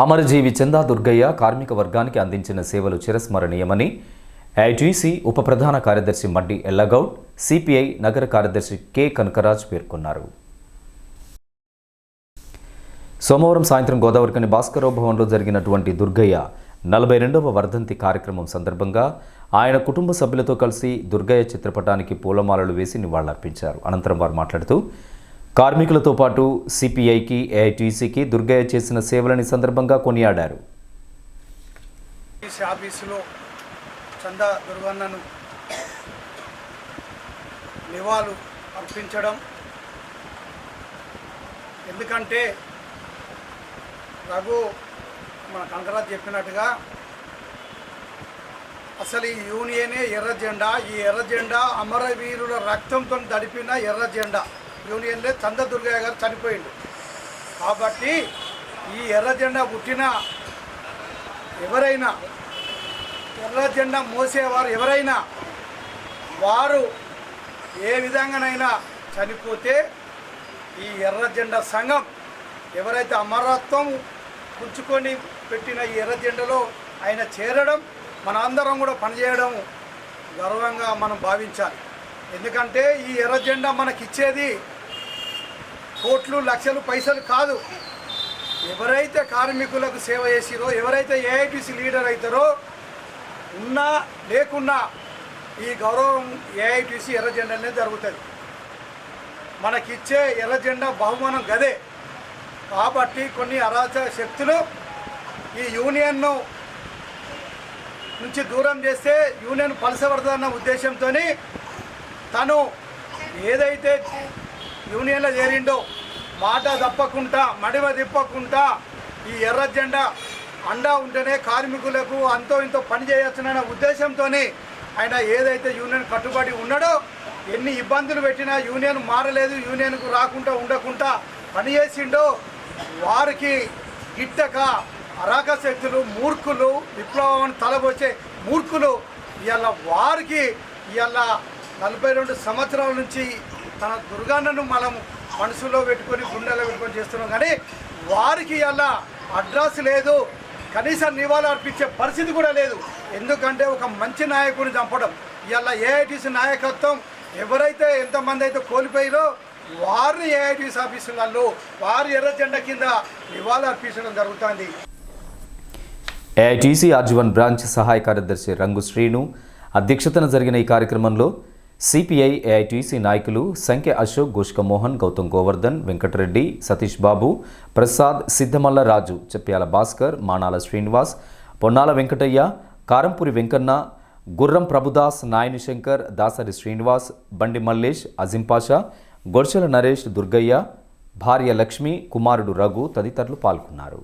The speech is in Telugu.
అమరజీవి చందా దుర్గయ్య కార్మిక వర్గానికి అందించిన సేవలు చిరస్మరణీయమని ఐటీసీ ఉప ప్రధాన కార్యదర్శి మడ్డి ఎల్లగౌడ్ సిపిఐ నగర కార్యదర్శి కె కనకరాజ్ పేర్కొన్నారు. సోమవారం సాయంత్రం గోదావరికని భాస్కరరావు భవన్లో జరిగినటువంటి దుర్గయ్య నలభై రెండవ వర్ధంతి కార్యక్రమం సందర్భంగా ఆయన కుటుంబ సభ్యులతో కలిసి దుర్గయ్య చిత్రపటానికి పూలమాలలు వేసి నివాళులర్పించారు. అనంతరం వారు మాట్లాడుతూ కార్మికులతో పాటు సిపిఐకి ఏఐటీసీకి దుర్గయ్య చేసిన సేవలని సందర్భంగా కొనియాడారు. ఆఫీసులో చందా దుర్గన్నను నివాళులు అర్పించడం ఎందుకంటే రఘు మన కంకరాజ్ చెప్పినట్టుగా అసలు ఈ యూనియనే ఎర్ర జెండా ఈ ఎర్ర జెండా అమరవీరుల రక్తంతో తడిపిన ఎర్ర జెండా. యూనియన్లే చంద దుర్గయ్య గారు చనిపోయిండు. కాబట్టి ఈ ఎర్ర జెండా పుట్టిన ఎవరైనా ఎర్ర జెండా మోసేవారు ఎవరైనా వారు ఏ విధంగానైనా చనిపోతే ఈ ఎర్ర జెండా సంఘం ఎవరైతే అమరత్వం పుంచుకొని పెట్టిన ఈ ఎర్ర జెండలో ఆయన చేరడం మన అందరం కూడా పనిచేయడం గర్వంగా మనం భావించాలి. ఎందుకంటే ఈ ఎర్ర జెండా మనకిచ్చేది కోట్లు లక్షలు పైసలు కాదు. ఎవరైతే కార్మికులకు సేవ చేసిరో ఎవరైతే ఏఐటీసీ లీడర్ అవుతారో ఉన్నా లేకున్నా ఈ గౌరవం ఏఐటీసీ ఎర్ర జెండానే జరుగుతుంది. మనకిచ్చే ఎర్ర జెండా బహుమానం గదే. కాబట్టి కొన్ని అరాచక శక్తులు ఈ యూనియన్ను నుంచి దూరం చేస్తే యూనియన్ పలసపడుతుందన్న ఉద్దేశంతో తను ఏదైతే యూనియన్లో చేరిండో. మాట తప్పకుండా మడిమ తిప్పకుండా ఈ ఎర్ర జెండా అండా ఉంటేనే కార్మికులకు అంతో ఇంతో పని చేయొచ్చునన్న ఉద్దేశంతో ఆయన ఏదైతే యూనియన్ కట్టుబడి ఉన్నాడో ఎన్ని ఇబ్బందులు పెట్టినా యూనియన్ మారలేదు యూనియన్కు రాకుండా ఉండకుండా పనిచేసిండో వారికి గిట్టక అరాక శక్తులు మూర్ఖులు విప్లవం తలబొచ్చే మూర్ఖులు ఇవాళ వారికి ఇవాళ నలభై రెండు సంవత్సరాల నుంచి తన దుర్గాన్నను మనము మనసులో పెట్టుకొని గుండెలో పెట్టుకొని చేస్తున్నాం. కానీ వారికి అలా అడ్రస్ లేదు. కనీసం నివాళులు అర్పించే పరిస్థితి కూడా లేదు. ఎందుకంటే ఒక మంచి నాయకుడిని చంపడం ఇలా ఏఐటీసీ నాయకత్వం ఎవరైతే ఎంతమంది అయితే కోల్పోయారో వారిని ఏఐటీసీ ఆఫీసులలో వారి ఎర్ర జెండా కింద నివాళులు అర్పించడం జరుగుతుంది. ఏఐటీసీ ఆర్జీవన్ బ్రాంచ్ సహాయ కార్యదర్శి రంగు శ్రీను అధ్యక్షతన జరిగిన ఈ కార్యక్రమంలో సిపిఐ ఏఐటీసీ నాయకులు సంఖ్య అశోక్ గుష్కమోహన్ గౌతమ్ గోవర్ధన్ వెంకటరెడ్డి సతీష్ బాబు ప్రసాద్ సిద్ధమల్ల రాజు చెప్ప్యాల భాస్కర్ మానాల శ్రీనివాస్ పొన్నాల వెంకటయ్య కారంపూరి వెంకన్న గుర్రం ప్రభుదాస్ నాయని శంకర్ దాసరి శ్రీనివాస్ బండి మల్లేష్ అజింపాషా పాషా నరేష్ దుర్గయ్య భార్య లక్ష్మి కుమారుడు రఘు తదితరులు పాల్గొన్నారు.